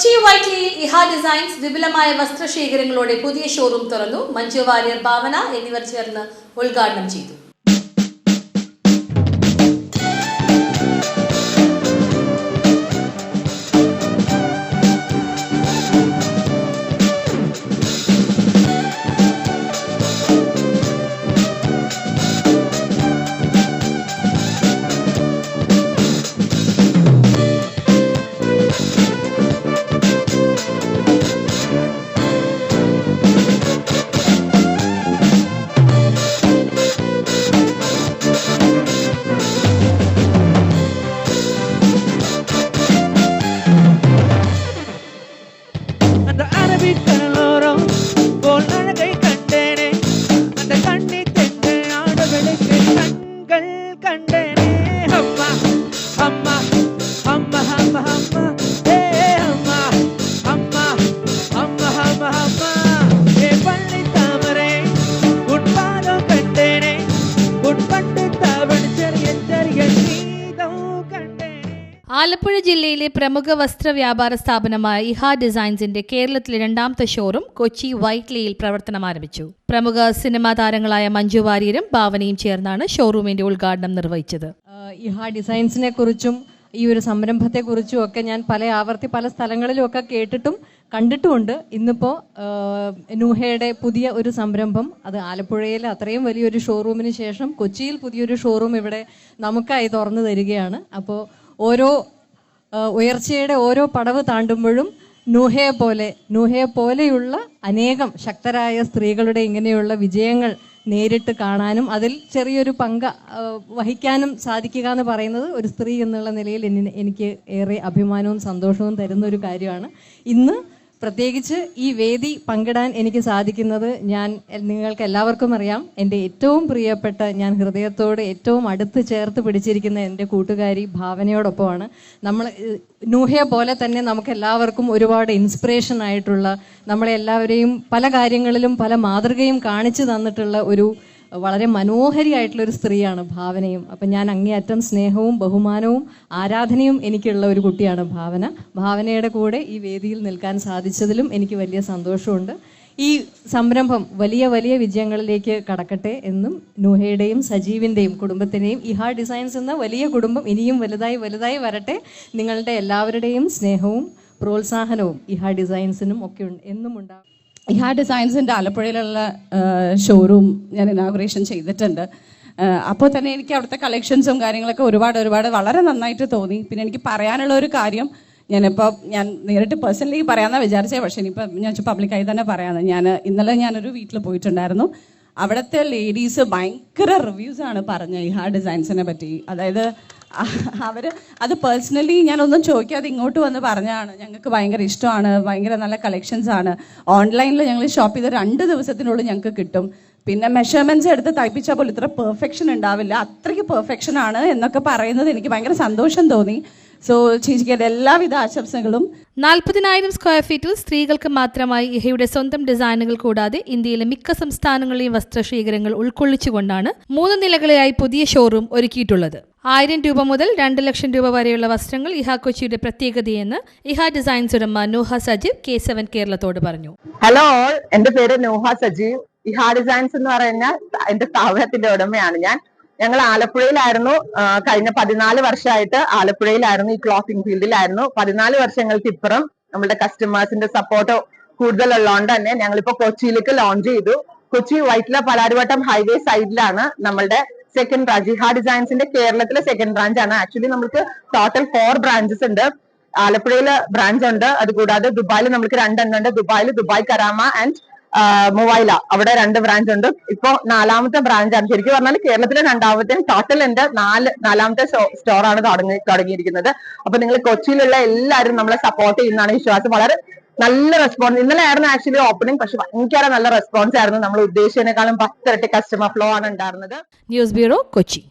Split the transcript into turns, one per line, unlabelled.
കൊച്ചി വൈറ്റ്ലിയിൽ ഇഹ ഡിസൈൻസ് വിപുലമായ വസ്ത്രശേഖരങ്ങളോടെ പുതിയ ഷോറൂം തുറന്നു. മഞ്ജു വാര്യർ ഭാവന എന്നിവർ ചേർന്ന് ഉദ്ഘാടനം ചെയ്തു. ആലപ്പുഴ ജില്ലയിലെ പ്രമുഖ വസ്ത്ര വ്യാപാര സ്ഥാപനമായ ഇഹ ഡിസൈൻസിന്റെ കേരളത്തിലെ രണ്ടാമത്തെ ഷോറൂം കൊച്ചി വൈറ്റ്ലിയിൽ പ്രവർത്തനം ആരംഭിച്ചു. പ്രമുഖ സിനിമാ താരങ്ങളായ മഞ്ജു വാര്യരും ഭാവനയും ചേർന്നാണ് ഷോറൂമിന്റെ ഉദ്ഘാടനം നിർവഹിച്ചത്.
ഇഹാ ഡിസൈൻസിനെ കുറിച്ചും ഈ ഒരു സംരംഭത്തെക്കുറിച്ചും ഒക്കെ ഞാൻ പല ആവർത്തി പല സ്ഥലങ്ങളിലും ഒക്കെ കേട്ടിട്ടും കണ്ടിട്ടുമുണ്ട്. ഇന്നിപ്പോ നൂഹയുടെ പുതിയ ഒരു സംരംഭം അത് ആലപ്പുഴയിൽ അത്രയും വലിയൊരു ഷോറൂമിന് ശേഷം കൊച്ചിയിൽ പുതിയൊരു ഷോറൂം ഇവിടെ നമുക്കായി തുറന്നു തരികയാണ്. അപ്പോൾ ഓരോ ഉയർച്ചയുടെ ഓരോ പടവ് താണ്ടുമ്പോഴും നൂഹയെ പോലെ നൂഹയെ പോലെയുള്ള അനേകം ശക്തരായ സ്ത്രീകളുടെ ഇങ്ങനെയുള്ള വിജയങ്ങൾ നേരിട്ട് കാണാനും അതിൽ ചെറിയൊരു പങ്ക് വഹിക്കാനും സാധിക്കുക എന്ന് പറയുന്നത് ഒരു സ്ത്രീ എന്നുള്ള നിലയിൽ എനിക്ക് ഏറെ അഭിമാനവും സന്തോഷവും തരുന്ന ഒരു കാര്യമാണ്. ഇന്ന് പ്രത്യേകിച്ച് ഈ വേദി പങ്കിടാൻ എനിക്ക് സാധിക്കുന്നത് ഞാൻ നിങ്ങൾക്ക് എല്ലാവർക്കും അറിയാം. എന്റെ ഏറ്റവും പ്രിയപ്പെട്ട ഞാൻ ഹൃദയത്തോട് ഏറ്റവും അടുത്ത് ചേർത്ത് പിടിച്ചിരിക്കുന്ന എന്റെ കൂട്ടുകാരി ഭാവനയോടൊപ്പമാണ്. നമ്മൾ നൂഹയെ പോലെ തന്നെ നമുക്ക് എല്ലാവർക്കും ഒരുപാട് ഇൻസ്പിറേഷൻ ആയിട്ടുള്ള നമ്മളെല്ലാവരെയും പല കാര്യങ്ങളിലും പല മാതൃകയും കാണിച്ചു തന്നിട്ടുള്ള ഒരു വളരെ മനോഹരിയായിട്ടുള്ള ഒരു സ്ത്രീയാണ് ഭാവനയും. അപ്പം ഞാൻ അങ്ങേയറ്റം സ്നേഹവും ബഹുമാനവും ആരാധനയും എനിക്കുള്ള ഒരു കുട്ടിയാണ് ഭാവന. ഭാവനയുടെ കൂടെ ഈ വേദിയിൽ നിൽക്കാൻ സാധിച്ചതിലും എനിക്ക് വലിയ സന്തോഷമുണ്ട്. ഈ സംരംഭം വലിയ വലിയ വിജയങ്ങളിലേക്ക് കടക്കട്ടെ എന്നും നുഹയുടെയും സജീവിന്റെയും കുടുംബത്തിന്റെയും ഇഹാ ഡിസൈൻസ് എന്ന വലിയ കുടുംബം ഇനിയും വലുതായി വലുതായി വരട്ടെ. നിങ്ങളുടെ എല്ലാവരുടെയും സ്നേഹവും പ്രോത്സാഹനവും ഇഹാ ഡിസൈൻസിനും ഒക്കെ എന്നും ഉണ്ടാകും
ഇഹാ ഡിസൈൻസിന്റെ ആലപ്പുഴയിലുള്ള ഷോറൂം ഞാൻ ഇനാഗുറേഷൻ ചെയ്തിട്ടുണ്ട്. അപ്പോൾ തന്നെ എനിക്ക് അവിടുത്തെ കളക്ഷൻസും കാര്യങ്ങളൊക്കെ ഒരുപാട് ഒരുപാട് വളരെ നന്നായിട്ട് തോന്നി. പിന്നെ എനിക്ക് പറയാനുള്ള ഒരു കാര്യം ഞാനിപ്പോൾ ഞാൻ നേരിട്ട് പേഴ്സണലി പറയാമെന്നാണ് വിചാരിച്ചത് പക്ഷേ ഇനിയിപ്പോൾ ഞാൻ പബ്ലിക്കായി തന്നെ പറയാമെന്ന് ഞാൻ ഇന്നലെ ഞാനൊരു വീട്ടിൽ പോയിട്ടുണ്ടായിരുന്നു. അവിടുത്തെ ലേഡീസ് ഭയങ്കര റിവ്യൂസാണ് പറഞ്ഞത് ഇഹാ ഡിസൈൻസിനെ പറ്റി. അതായത് അവർ അത് പേഴ്സണലി ഞാനൊന്നും ചോദിക്കാതെ ഇങ്ങോട്ട് വന്ന് പറഞ്ഞാണ് ഞങ്ങൾക്ക് ഭയങ്കര ഇഷ്ടമാണ് ഭയങ്കര നല്ല കളക്ഷൻസ് ആണ്. ഓൺലൈനിൽ ഞങ്ങൾ ഷോപ്പ് ചെയ്ത് രണ്ട് ദിവസത്തിനുള്ളിൽ ഞങ്ങൾക്ക് കിട്ടും. പിന്നെ മെഷർമെന്റ്സ് എടുത്ത് തയ്പ്പിച്ചാൽ പോലും ഇത്ര പെർഫെക്ഷൻ ഉണ്ടാവില്ല. അത്രയ്ക്ക് പെർഫെക്ഷൻ ആണ് എന്നൊക്കെ പറയുന്നത് എനിക്ക് ഭയങ്കര സന്തോഷം തോന്നി. സോ ചേച്ചിക്ക് എല്ലാവിധ ആശംസകളും.
നാൽപ്പതിനായിരം സ്ക്വയർ ഫീറ്റിൽ സ്ത്രീകൾക്ക് മാത്രമായി ഇഹയുടെ സ്വന്തം ഡിസൈനുകൾ കൂടാതെ ഇന്ത്യയിലെ മിക്ക സംസ്ഥാനങ്ങളിലെയും വസ്ത്രശേഖരങ്ങൾ ഉൾക്കൊള്ളിച്ചുകൊണ്ടാണ് മൂന്ന് നിലകളിലായി പുതിയ ഷോറൂം ഒരുക്കിയിട്ടുള്ളത്. ആയിരം രൂപ മുതൽ രണ്ട് ലക്ഷം രൂപ വരെയുള്ള വസ്ത്രങ്ങൾ ഇഹ കൊച്ചിയുടെ പ്രത്യേകതയെന്ന് ഇഹ ഡിസൈൻസ് ഉടമ നൂഹ സജീവ് കെ സെവൻ കേരളത്തോട് പറഞ്ഞു.
ഹലോ എന്റെ പേര് നൂഹ സജീവ്. ഇഹ ഡിസൈൻസ് എന്ന് പറയുന്ന എന്റെ സ്ഥാപനത്തിന്റെ ഉടമയാണ് ഞാൻ. ഞങ്ങൾ ആലപ്പുഴയിലായിരുന്നു. കഴിഞ്ഞ പതിനാല് വർഷമായിട്ട് ആലപ്പുഴയിലായിരുന്നു. ഈ ക്ലോത്തിങ് ഫീൽഡിലായിരുന്നു പതിനാല് വർഷങ്ങൾക്ക് ഇപ്പുറം നമ്മുടെ കസ്റ്റമേഴ്സിന്റെ സപ്പോർട്ട് കൂടുതലുള്ളതുകൊണ്ട് തന്നെ ഞങ്ങളിപ്പോ കൊച്ചിയിലേക്ക് ലോഞ്ച് ചെയ്തു. കൊച്ചി വൈറ്റില പലാരിവട്ടം ഹൈവേ സൈഡിലാണ് നമ്മളുടെ സെക്കൻഡ് ബ്രാഞ്ച് ഇഹാ ഡിസൈൻസിന്റെ കേരളത്തിലെ സെക്കൻഡ് ബ്രാഞ്ച് ആണ്. ആക്ച്വലി നമുക്ക് ടോട്ടൽ ഫോർ ബ്രാഞ്ചസ് ഉണ്ട്. ആലപ്പുഴയിൽ ബ്രാഞ്ച് ഉണ്ട്. അതുകൂടാതെ ദുബായിൽ നമുക്ക് രണ്ടെണ്ണം ഉണ്ട് ദുബായിൽ ദുബായ് കരാമ ആൻഡ് മൊബൈല അവിടെ രണ്ട് ബ്രാഞ്ച് ഉണ്ട്. ഇപ്പോ നാലാമത്തെ ബ്രാഞ്ച് ആണ്. ശരിക്കും പറഞ്ഞാൽ കേരളത്തിലെ രണ്ടാമത്തെ ടോട്ടൽ ഉണ്ട്. നാല് നാലാമത്തെ സ്റ്റോർ ആണ് തുടങ്ങി തുടങ്ങിയിരിക്കുന്നത്. അപ്പൊ നിങ്ങൾ കൊച്ചിയിലുള്ള എല്ലാവരും നമ്മളെ സപ്പോർട്ട് ചെയ്യുന്നതാണ് വിശ്വാസം. വളരെ നല്ല റെസ്പോൺസ് ഇന്നലെ ആയിരുന്നു ആക്ച്വലി ഓപ്പണിംഗ് പക്ഷെ ഭയങ്കര നല്ല റെസ്പോൺസ് ആയിരുന്നു. നമ്മൾ ഉദ്ദേശിച്ചതിനേക്കാളും പത്തിരട്ടി കസ്റ്റമർ ഫ്ലോ ആണ് ഉണ്ടായിരുന്നത്.
News bureau Kochi.